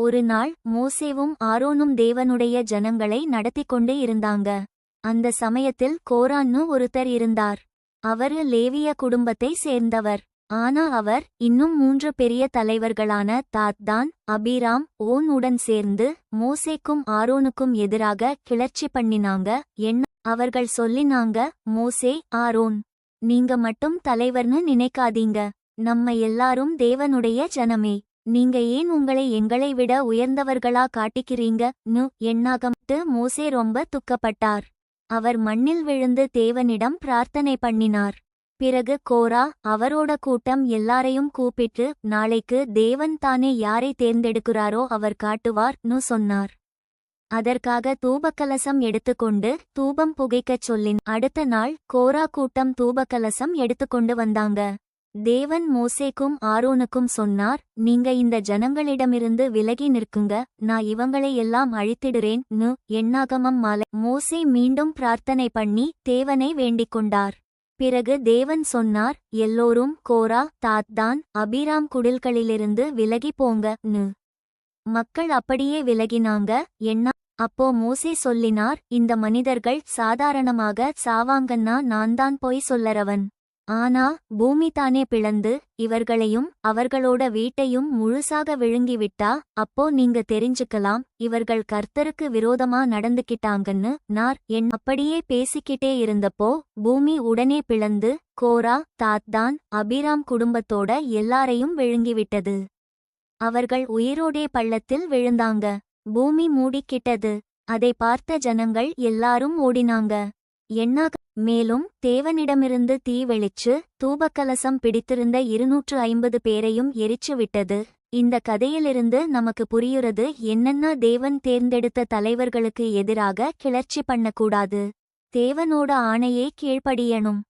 ஒரு நாள் மோசேவும் ஆரோனும் தேவனுடைய ஜனங்களை நடத்திக் கொண்டே இருந்தாங்க. அந்த சமயத்தில் கோரான்னு ஒருத்தர் இருந்தார். அவரு லேவிய குடும்பத்தை சேர்ந்தவர். ஆனா அவர் இன்னும் மூன்று பெரிய தலைவர்களான தாத்தான் அபிராம் ஓன் உடன் சேர்ந்து மோசேக்கும் ஆரோனுக்கும் எதிராக கிளர்ச்சி பண்ணினாங்க. என்ன அவர்கள் சொல்லினாங்க மோசே ஆரோன் நீங்க மட்டும் தலைவர்னு நினைக்காதீங்க. நம்ம எல்லாரும் தேவனுடைய ஜனமே. நீங்க ஏன் உங்களை எங்களை விட உயர்ந்தவர்களா காட்டிக்கிறீங்க? நு எண்ணாகம்ட்டு மோசே ரொம்ப துக்கப்பட்டார். அவர் மண்ணில் விழுந்து தேவனிடம் பிரார்த்தனை பண்ணினார். பிறகு கோரா அவரோட கூட்டம் எல்லாரையும் கூப்பிட்டு நாளைக்கு தேவன் தானே யாரை தேர்ந்தெடுக்கிறாரோ அவர் காட்டுவார் நு சொன்னார். அதற்காக தூபக்கலசம் எடுத்துக்கொண்டு தூபம் புகைக்கச் சொல்லின் அடுத்த நாள் கோரா கூட்டம் தூபக்கலசம் எடுத்துக்கொண்டு வந்தாங்க. தேவன் மோசேக்கும் ஆரோனுக்கும் சொன்னார் நீங்க இந்த ஜனங்களிடமிருந்து விலகி நிற்குங்க நான் இவங்களை எல்லாம் அழித்திடுறேன் நு எண்ணாகமம் மாலை. மோசே மீண்டும் பிரார்த்தனை பண்ணி தேவனை வேண்டிக் கொண்டார். பிறகு தேவன் சொன்னார் எல்லோரும் கோரா தாத்தான் அபிராம் குடில்களிலிருந்து விலகி போங்க நு. மக்கள் அப்படியே விலகினாங்க என்ன அப்போ மோசே சொல்லினார் இந்த மனிதர்கள் சாதாரணமாக சாவாங்கன்னா நான் தான் போய் சொல்லறவன். ஆனா பூமி தானே பிளந்து இவர்களையும் அவர்களோட வீட்டையும் முழுசாக விழுங்கிவிட்டா அப்போ நீங்க தெரிஞ்சுக்கலாம் இவர்கள் கர்த்தருக்கு விரோதமா நடந்துகிட்டாங்கன்னு நார் என் அப்படியே பேசிக்கிட்டே இருந்தப்போ பூமி உடனே பிளந்து கோரா தாத்தான் அபிராம் குடும்பத்தோட எல்லாரையும் விழுங்கிவிட்டது. அவர்கள் உயிரோடே பள்ளத்தில் விழுந்தாங்க. பூமி மூடிக்கிட்டது. அதை பார்த்த ஜனங்கள் எல்லாரும் ஓடினாங்க. எண்ணாக மேலும் தேவனிடமிருந்து தீ வெளிச்சு தூபக்கலசம் பிடித்திருந்த இருநூற்று ஐம்பது பேரையும் எரிச்சு விட்டது. இந்த கதையிலிருந்து நமக்கு புரியுறது என்னென்ன தேவன் தேர்ந்தெடுத்த தலைவர்களுக்கு எதிராக கிளர்ச்சி பண்ணக்கூடாது. தேவனோட ஆணையே கீழ்ப்படியணும்.